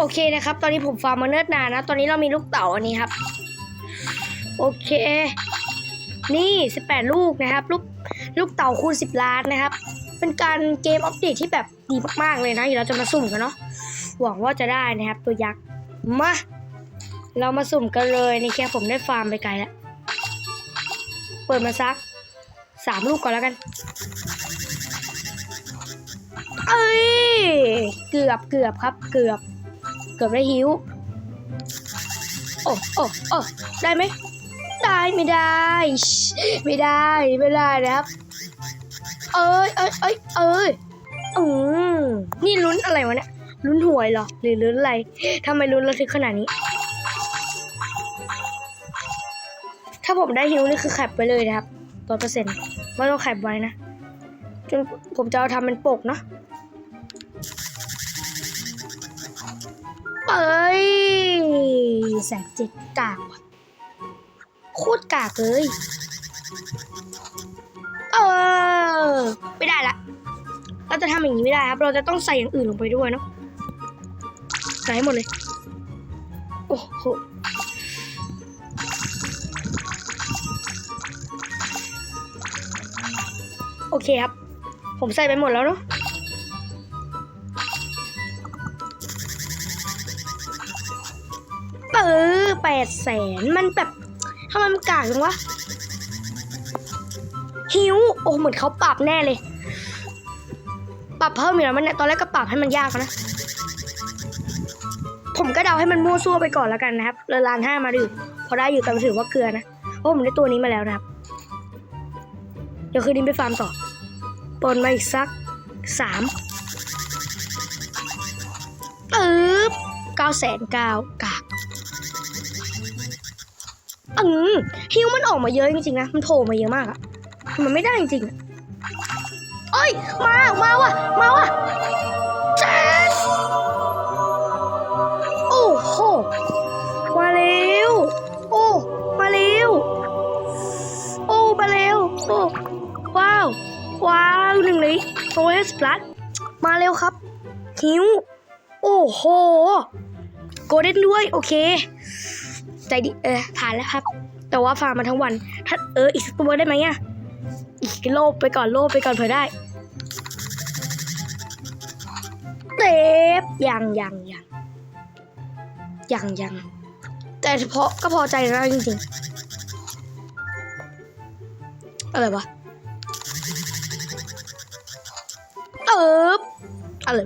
โอเคนะครับ ตอนนี้ผมฟาร์มมาเนิ่นนานนะ ตอนนี้เรามีลูกเต๋าอันนี้ครับ โอเค นี่ 18 ลูกนะครับ ลูกลูกเต๋าคูณ 10 ล้านนะครับ เป็นการเกมอัปเดตที่แบบดีมากๆเลยนะเดี๋ยวเราจะมาสุ่มกันเนาะ หวังว่าจะได้นะครับ ตัวยักษ์ มา เรามาสุ่มกันเลยนี่แค่ผมได้ฟาร์มไปไกลแล้ว เปิดมาซักสามลูกก่อนแล้วกัน เอ้ย เกือบเกือบครับ เกือบ เกือบได้หิว โอ้โอ้โอ้ได้ไหมได้ไม่ได้ ไม่ได้ไม่ได้นะครับ เอ้ยเอ้ยเอ้ยเอ้ยอืมนี่ลุ้นอะไรวะเนี่ยลุ้นหวยเหรอ หรือลุ้นอะไรทำไมลุ้นระทึกขนาดนี้ ถ้าผมได้ฮิวนี่คือแคปไปเลยนะครับร้อยเปอร์เซ็นต์ไม่ต้องแคปไว้นะจนผมจะเอาทำเป็นปกเนาะ เอ้ยแสงเจ็ดกากว่ะโคตรกากเลย เออ ไม่ได้ละ เราจะทำอย่างนี้ไม่ได้ครับ เราจะต้องใส่อย่างอื่นลงไปด้วยเนาะใส่ให้หมดเลย โอ้โหโอเคครับ ผมใส่ไปหมดแล้วเนาะ เออแปดแสนมันแบบทำไมมันกากจังวะหิวโอ้เหมือนเขาปรับแน่เลย ปรับเพิ่มอีกแล้วมันเนี่ยตอนแรกก็ปรับให้มันยากนะผมก็เดาให้มันมั่วซั่วไปก่อนแล้วกันนะครับเลยลานห้ามาดิพอได้อยู่แต่ถือว่าเกลือนะเพราะผมได้ตัวนี้มาแล้วนะครับ เดี๋ยวคืนนี้ไปฟาร์มต่อปนมาอีกสักสามปึ๊บเก้าแสนเก้ากา อืมฮิวมันออกมาเยอะจริงๆนะ มันโผล่มาเยอะมากอะมันไม่ได้จริงๆอะเอ้ย มา มาว่ะ มาว่ะแจ๊ดโอ้โห มาเร็ว โอ้ มาเร็ว โอ้ มาเร็ว โอ้ ว้าว ว้าวหนึ่งเลยโอ้ยสปลัดมาเร็วครับ หิว โอ้โห โกลเด้นด้วย โอเค ใจดีเออผ่านแล้วครับ แต่ว่าฟาร์มมาทั้งวัน ถ้าเอออีกสักตัวได้ไหมอะอีกโลบไปก่อนโลบไปก่อนเผื่อได้เต็บยังยังยังยังยังแต่เฉพาะก็พอใจแล้วจริงๆ อะไรวะเอิบอะไร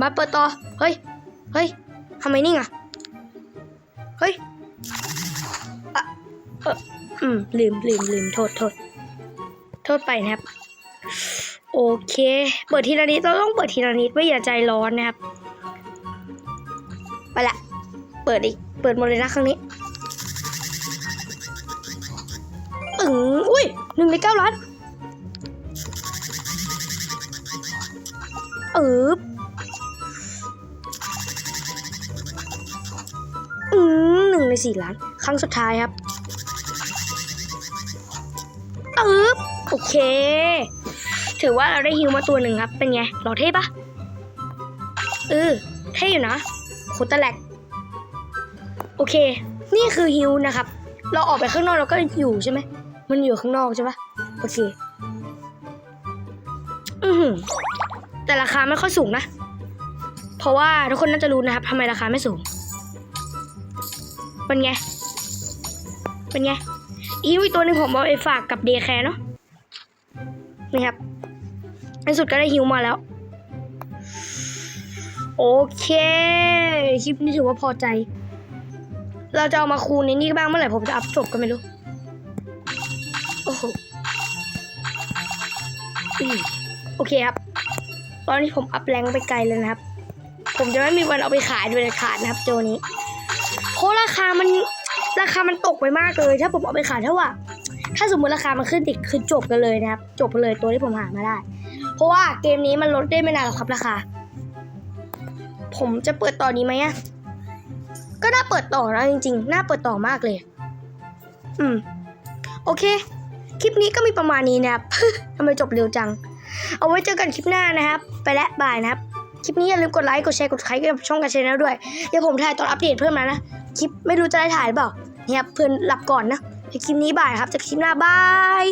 มาเปิดต่อ เฮ้ย เฮ้ยทำไมนิ่งอะ เฮ้ยอะเอออืม ลืมลืมลืมโทษโทษโทษไปนะครับ โอเค เปิดทีละนิดเราต้องเปิดทีละนิดไม่อย่าใจร้อนนะครับ ไปละ เปิดอีก เปิดหมดเลยนะครั้งนี้อึ๋งอุ้ยหนึ่งในเก้าล้านเอิบอื สี่ล้าน ครั้งสุดท้ายครับเอิบโอเค ถือว่าเราได้ฮิวมาตัวหนึ่งครับ เป็นไงหล่อเท่ปะเออเท่อยู่นะโคตรแลกโอเค นี่คือฮิวนะครับ เราออกไปข้างนอกเราก็อยู่ใช่ไหมมันอยู่ข้างนอกใช่ปะโอเค อือแต่ราคาไม่ค่อยสูงนะ เพราะว่าทุกคนน่าจะรู้นะครับทำไมราคาไม่สูง เป็นไง เป็นไง อีกตัวหนึ่งผมเอาไปฝากกับเดย์แคร์เนาะนี่ครับในสุดก็ได้ฮิวมาแล้ว โอเค คลิปนี้ถือว่าพอใจ เราจะเอามาคูณในนี้บ้างเมื่อไหร่ผมจะอัพจบก็ไม่รู้ โอ้โหโอเคครับ ตอนนี้ผมอัพแรงไปไกลเลยนะครับ ผมจะไม่มีวันเอาไปขายโดยเด็ดขาดนะครับโจนี้ เพราะราคามันราคามันตกไปมากเลย ถ้าผมเอาไปขายเท่าว่าถ้าสมมติราคามันขึ้นอีกคือจบกันเลยนะครับ จบไปเลยตัวที่ผมหามาได้ เพราะว่าเกมนี้มันลดได้ไม่นานหรอกครับราคา ผมจะเปิดต่อนี้ไหมอะก็น่าเปิดต่อนะจริงๆ น่าเปิดต่อมากเลย อืม โอเค คลิปนี้ก็มีประมาณนี้นะครับทำไมจบเร็วจัง เอาไว้เจอกันคลิปหน้านะครับ ไปและบายนะครับ คลิปนี้อย่าลืมกดไลค์ กดแชร์ กดไลค์กับช่องการชแนลด้วย เดี๋ยวผมถ่ายตอนอัปเดตเพิ่มมานะ คลิปไม่รู้จะได้ถ่ายหรือเปล่าเนี่ยเพื่อนหลับก่อนนะคลิปนี้บ่ายครับจากคลิปหน้าบาย